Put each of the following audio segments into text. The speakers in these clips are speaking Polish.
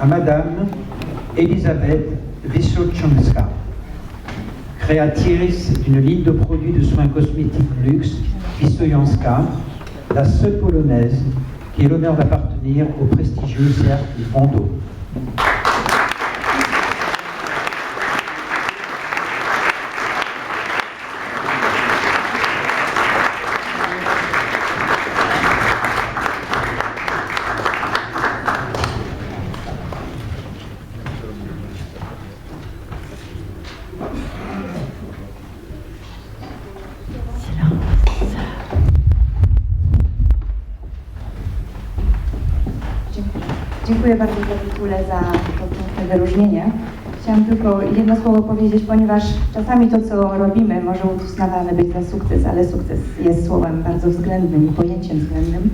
à Madame Elisabeth Wysoczynska, créatrice d'une ligne de produits de soins cosmétiques luxe, Wysojanska, la seule polonaise qui ait l'honneur d'appartenir au prestigieux cercle Mondo. Dziękuję bardzo za tytule, za to piękne wyróżnienie. Chciałam tylko jedno słowo powiedzieć, ponieważ czasami to, co robimy, może uznawany być za sukces, ale sukces jest słowem bardzo względnym i pojęciem względnym.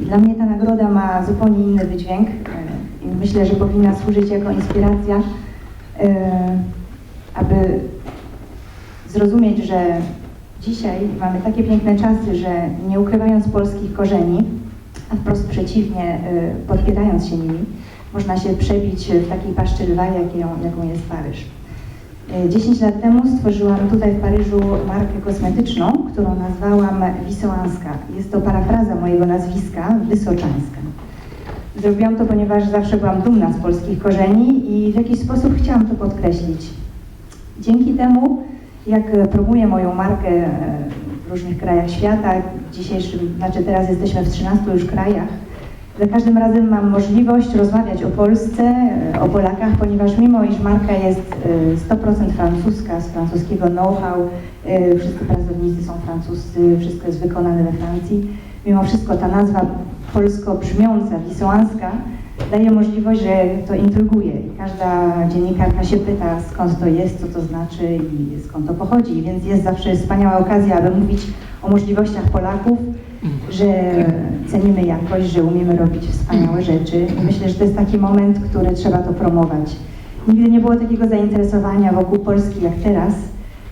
I dla mnie ta nagroda ma zupełnie inny wydźwięk e, i myślę, że powinna służyć jako inspiracja, e, aby zrozumieć, że dzisiaj mamy takie piękne czasy, że nie ukrywając polskich korzeni, a wprost przeciwnie, y, podpierając się nimi, można się przebić w takiej paszczy lwa, jaką, jest Paryż. Y, 10 lat temu stworzyłam tutaj w Paryżu markę kosmetyczną, którą nazwałam Wisołanska. Jest to parafraza mojego nazwiska, Wysoczańska. Zrobiłam to, ponieważ zawsze byłam dumna z polskich korzeni i w jakiś sposób chciałam to podkreślić. Dzięki temu, jak promuję moją markę w różnych krajach świata, dzisiejszym, znaczy teraz jesteśmy w 13 już krajach, za każdym razem mam możliwość rozmawiać o Polsce, e, o Polakach, ponieważ mimo iż marka jest e, 100% francuska, z francuskiego know-how, e, wszyscy pracownicy są francuscy, wszystko jest wykonane we Francji, mimo wszystko ta nazwa polsko brzmiąca, wisołanska, daje możliwość, że to intryguje każda dziennikarka się pyta skąd to jest, co to znaczy i skąd to pochodzi, więc jest zawsze wspaniała okazja, aby mówić o możliwościach Polaków, że cenimy jakość, że umiemy robić wspaniałe rzeczy myślę, że to jest taki moment, który trzeba to promować. Nigdy nie było takiego zainteresowania wokół Polski jak teraz.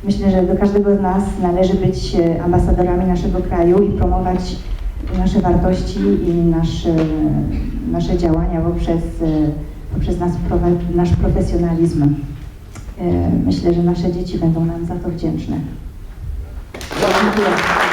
Myślę, że do każdego z nas należy być e, ambasadorami naszego kraju i promować nasze wartości i nasze, nasze działania poprzez, e, poprzez nas, nasz profesjonalizm. E, Myślę, że nasze dzieci będą nam za to wdzięczne. Dziękuję.